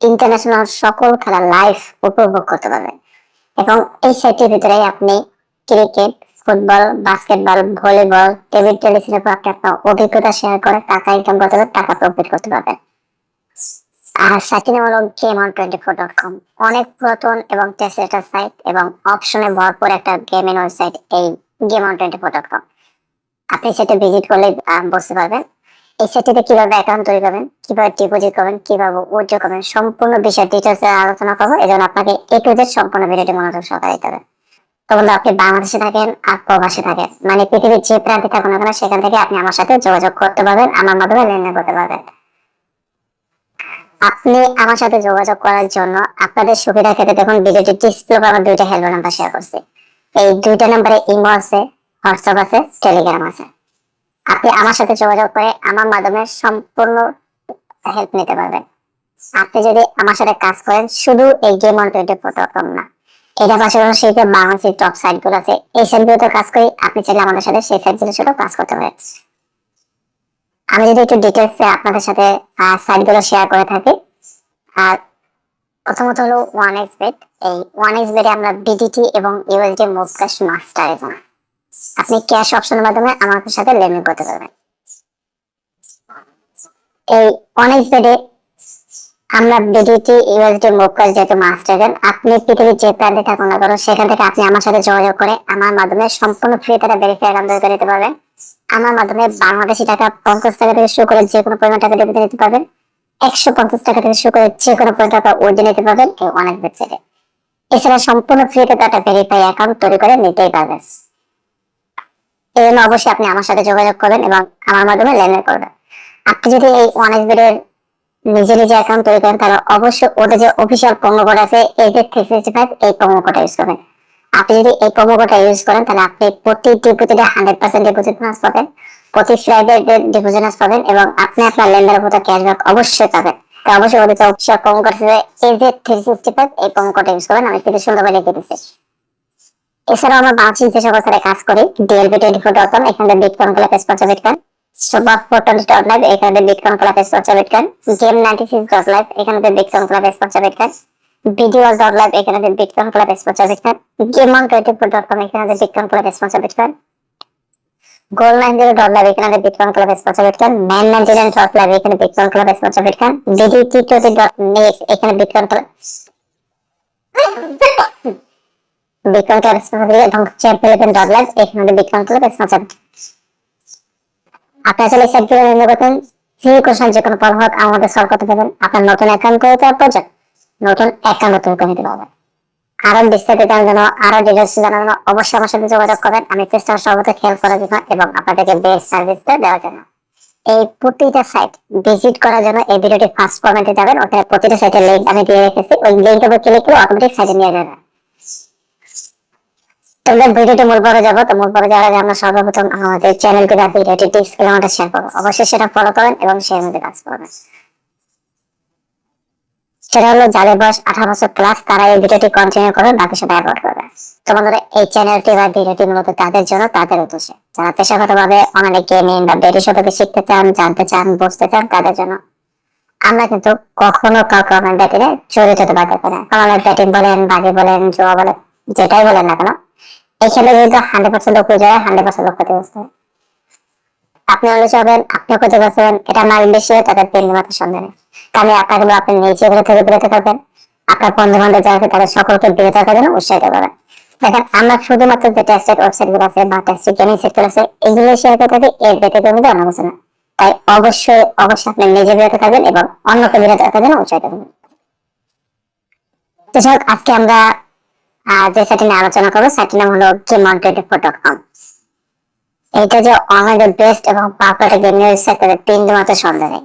International সকল খেলা live উপভোগ করতে পারবেন। এবং এই সাইটের ভিতরে আপনি cricket, football, basketball, volleyball table টেনিসের উপর আপনি আপনার অভিজ্ঞতা শেয়ার করে টাকা ইনকাম করতে টাকা প্রফিট করতে পারবেন। আর টোয়েন্টি ফোর ডট কম অনেক পুরাতন এবং সাইট এবং অপশনে ভরপুর একটা গেমিং ওয়েবসাইট এই game on twenty four dot com আপনি সেটা ভিজিট করলে বুঝতে পারবেন। এই সাইটটিতে কীভাবে অ্যাকাউন্ট তৈরি করবেন, কীভাবে ডিপোজিট করবেন, কীভাবে উইথড্র করবেন, সম্পূর্ণ বিষয় ডিটেলস আলোচনা করব। এই জন্য আপনাকে এ টু জেড সম্পূর্ণ ভিডিওটি মনোযোগ সহকারে দিতে হবে। তো বন্ধু, আপনি বাংলাদেশে থাকেন আর প্রবাসে থাকেন মানে পৃথিবীর যে প্রান্তে থাকুন না সেখান থেকে আপনি আমার সাথে যোগাযোগ করতে পারবেন, আমার মাধ্যমে লেনদেন করতে পারবেন। আপনি আমার সাথে যোগাযোগ করার জন্য আপনাদের সুবিধা ক্ষেত্রে দেখুন, ভিডিওটি ডিসপ্লে আমার দুইটা হেল্প নাম্বার শেয়ার করছি। এই দুইটা নাম্বারে ইমো আছে হোয়াটসঅ্যাপ আছে টেলিগ্রাম আছে। আপনি আমার সাথে যোগাযোগ করে আমার মাধ্যমে সম্পূর্ণ হেল্প নিতে পারবেন। আপনি যদি আমার সাথে কাজ করেন, শুধু এই game on twenty four dot com না। এটা পাশাপাশি বাংলাদেশের টপ সাইটগুলো আছে, এই সাইট গুলোতে কাজ করি, আপনি চাইলে আমাদের সাথে সেই সাইটগুলোর সাথেও কাজ করতে পারেন। আমি যদি একটু ডিটেলস আপনাদের সাথে সাইটগুলো শেয়ার করে থাকি আর প্রথমত হলো ওয়ান এক্স বেড এই ওয়ান এক্স বেডে আমরা বিডিটি এবং ইউএসডি মুভ মাস্টার এবং আপনি ক্যাশ অপশনের মাধ্যমে আমাদের সাথে লেনদেন করতে পারবেন। এই ওয়ান এক্স বেডে আমরা বিডিটি ইউএসডি মুভ ক্যাশ যেহেতু মাস্টার আপনি পৃথিবীর যে প্রান্তে থাকুন না কেন, সেখান থেকে আপনি আমার সাথে যোগাযোগ করে আমার মাধ্যমে সম্পূর্ণ ফ্রি তারা ভেরিফাই করে নিতে পারবেন। আমার মাধ্যমে বাংলাদেশি টাকা পঞ্চাশ টাকা থেকে শুরু করে যে কোনো পরিমাণ টাকা ডেবিট নিতে পারবেন। একশো পঞ্চাশ টাকা থেকে শুরু করে যে কোনো পরিমাণ টাকা উইথ নিতে পারবেন এই অনেক ওয়েবসাইটে এছাড়া সম্পূর্ণ ফ্রিতে একটা ভেরিফাই অ্যাকাউন্ট তৈরি করে নিতেই পারবেন। এই জন্য অবশ্যই আপনি আমার সাথে যোগাযোগ করবেন এবং আমার মাধ্যমে লেনদেন করবেন। আপনি যদি এই অনেক এর নিজে নিজে অ্যাকাউন্ট তৈরি করেন, তাহলে অবশ্যই ওদের যে অফিসিয়াল প্রোমো কোড আছে, এই যে থ্রি সিক্সটি ফাইভ এই প্রোমো কোডটা ইউজ করবেন। আপনি যদি এই প্রোমো কোডটা ইউজ করেন, তাহলে আপনি প্রতি ডিপোজিটে হান্ড্রেড পার্সেন্ট ডিপোজিট মাস পাবেন, প্রতি ফ্রাইডে ডিপোজিট মাস পাবেন এবং আপনি আপনার লেনদেনের উপর ক্যাশব্যাক অবশ্যই পাবেন। তো অবশ্যই ওদের অফিসিয়াল প্রোমো কোড এই যে থ্রি সিক্সটি ফাইভ এই প্রোমো কোডটা ইউজ করবেন, আমি কিন্তু সুন্দর করে লিখে দিচ্ছি। এছাড়াও আমরা বাংলাদেশ যে সকল সাথে কাজ করি DLB twenty four dot com এখানে bitcoin club sponsor bitcoin super portal dot live এখানে bitcoin club sponsor bitcoin game ninety six dot live এখানে bitcoin club sponsor bitcoin video dot live, এখানে এখানে এখানে ক্লাব স্পন্সর বিটকয়েন এখানে bitcoin club sponsor bitcoin DD এখানে এখানে যে কোনো আমাদের সলভ করতে পারবেন। আপনার নতুন অ্যাকাউন্ট করে দেওয়ার প্রয়োজন নতুন অ্যাকাউন্ট তৈরি করে নিতে পারবেন। আরও বিস্তারিত জানার জন্য আরও ডিটেলস জানার জন্য অবশ্যই আমার সাথে যোগাযোগ করবেন। আমি চেষ্টা সর্বদা খেয়াল করার জন্য এবং আপনাদেরকে বেস্ট সার্ভিসটা দেওয়ার জন্য। এই প্রতিটা সাইট ভিজিট করার জন্য এই ভিডিওটি ফার্স্ট কমেন্টে যাবেন। ওখানে প্রতিটা সাইটের লিংক আমি দিয়ে রেখেছি। ওই লিংকের উপর ক্লিক করে অটোমেটিক সাইটে নিয়ে যাবেন। তোমরা ভিডিওটি মূল পর্বে যাব। তো মূল পর্বে যাওয়ার আগে আমরা সর্বপ্রথম আমাদের চ্যানেলটি বা ভিডিওটি ডিসক্রিপশনে শেয়ার করব। অবশ্যই সেটা ফলো করেন এবং শেয়ার মধ্যে কাজ করবেন। সেটা হলো যাদের বয়স আঠারো বছর প্লাস তারা এই ভিডিওটি কন্টিনিউ করবে, বাকি সেটা অ্যাভয়েড করবে। তো বন্ধুরা, এই চ্যানেলটি বা ভিডিওটি মূলত তাদের জন্য, তাদের উদ্দেশ্যে। যারা পেশাগতভাবে অনেক গেমিং বা বেডি সম্পর্কে শিখতে চান, জানতে চান, বুঝতে চান, তাদের জন্য আমরা কিন্তু কখনো কাউকে অনলাইন ব্যাটিংয়ে জড়িত হতে বাধ্য করি না। অনলাইন ব্যাটিং বলেন বাজি বলেন, জুয়া বলেন, যেটাই বলেন না কেন, এই খেলে কিন্তু হান্ড্রেড পার্সেন্ট লোক যায়, হান্ড্রেড পার্সেন্ট লোক ক্ষতিগ্রস্ত হয়। আপনি হলে চাবেন আপনিও ক্ষতিগ্রস্ত হবেন, এটা মাল বেশি হয় তাদের পেন মাথা সন্দেহ নেই। তা আমি আপনাকে আপনি নিজে ঘরে থেকে বেরোতে থাকবেন আপনার বন্ধু বান্ধব যারা তাদের সকলকে বেরোতে থাকার জন্য উৎসাহিত করবেন। দেখেন, আমরা শুধুমাত্র যে টেস্টেড ওয়েবসাইটগুলো আছে বা টেস্টেড গেমিং সেক্টর আছে, এগুলো শেয়ার করে থাকি, এর ব্যতীত কিন্তু অন্য কিছু না। তাই অবশ্যই অবশ্যই আপনি নিজে বেরোতে থাকবেন এবং অন্যকে বেরোতে থাকার জন্য উৎসাহিত করবেন তো যাই আজকে আমরা যে সাইটটি নিয়ে আলোচনা করব সাইটটির নাম হলো game on twenty four dot com এটা যে অনলাইনের বেস্ট এবং পাপুলার গেমিং ওয়েবসাইট তাদের তিনটি মাত্র সন্দেহ নেই।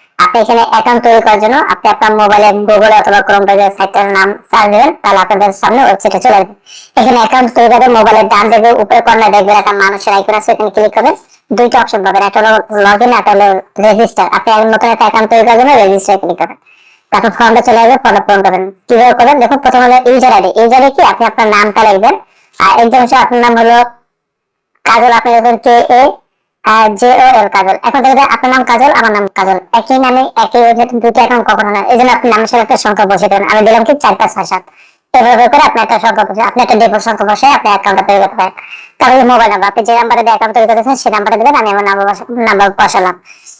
আপনি এখানে অ্যাকাউন্ট তৈরি করার জন্য আপনি আপনার মোবাইলে গুগলে অথবা ক্রোম ব্রাউজার সাইটটার নাম সার্চ দেবেন, তাহলে আপনাদের সামনে ওয়েবসাইটে চলে আসবে। এখানে অ্যাকাউন্ট তৈরি করে মোবাইলের ডান দিকে উপরে কর্নার দেখবেন একটা মানুষের আইকন আছে এখানে ক্লিক করবেন। দুইটা অপশন পাবেন, একটা হলো লগ ইন একটা হলো রেজিস্টার আপনি নতুন একটা অ্যাকাউন্ট তৈরি করার জন্য রেজিস্টার ক্লিক করবেন। তারপর ফর্মটা চলে আসবে ফর্মটা পূরণ করবেন কীভাবে করবেন? দেখুন, প্রথমে হলো ইউজার আইডি ইউজারে কি? আপনি আপনার নামটা লিখবেন। আর একজন আপনার নাম হলো কাজল, আপনি লিখবেন কে এ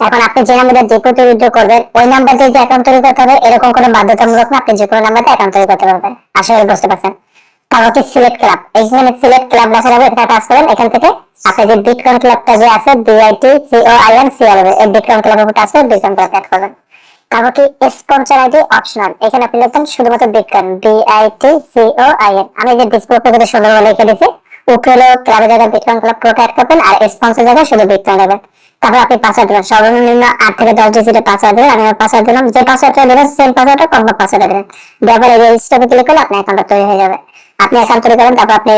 এখন আপনি যে নাম্বারে তৈরি করবেন, ওই নাম্বার দিয়ে অ্যাকাউন্ট তৈরি করতে হবে, এরকম কোনো বাধ্যতামূলক না, আপনি যে কোনো নাম্বার অ্যাকাউন্ট তৈরি করতে পারবেন। আশা করি বুঝতে পারছেন। তারপর সিলেক্ট ক্লাব সিলেক্ট ক্লাব এটা করেন, এখান থেকে আপনি যে বিটকয়েন ক্লাবটা যে আছে এই বিটকয়েন ক্লাবের উপর আছে বিটকয়েন ক্লাব অ্যাড করবেন। তারপর কি স্পন্সর আইডি অপশনাল এখানে আপনি লিখবেন শুধুমাত্র বিটকয়েন আমি যে ডিসপ্লে লিখে দিয়েছি উপরে ক্লাবের জায়গায় বিটকয়েন ক্লাব অ্যাড করবেন, আর স্পন্সর জায়গায় শুধু বিটকয়েন তারপর আপনি পাসওয়ার্ড দেবেন। সর্বনিম্ন আট থেকে দশ ডিজিটের পাসওয়ার্ড দেবেন। আমি পাসওয়ার্ড দিলাম। যে পাসওয়ার্ডটা দেবেন সেম পাসওয়ার্ডটা কনফার্ম পাসওয়ার্ড দেবেন দেওয়ার পরে রেজিস্টারে ক্লিক করলে আপনার অ্যাকাউন্টটা তৈরি হয়ে যাবে। আপনি অ্যাকাউন্ট তৈরি করেন, তারপর আপনি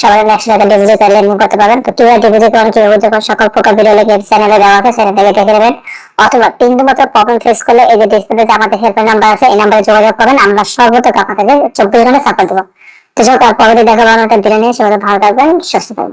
সবার একশো টাকা ডিজিটাল করে লেনদেন করতে পারবেন। তো কীভাবে ডিজিটে করেন কীভাবে যখন সকল প্রকার ভিডিও লেগে চ্যানেলে দেওয়া আছে চ্যানেল থেকে দেখে নেবেন। অথবা তিন মতো প্রবলেম ফেস করলে এই যে ডিসপ্লেতে আমাদের হেল্প নাম্বার আছে, এই নাম্বারে যোগাযোগ করবেন। আমরা সর্বোচ্চ আপনাদের চব্বিশ ঘণ্টা সাপোর্ট দেবো। তো সব পরবর্তী দেখা বানানোটা দিলে নিয়ে। সবাই ভালো থাকবেন, সুস্থ থাকবেন।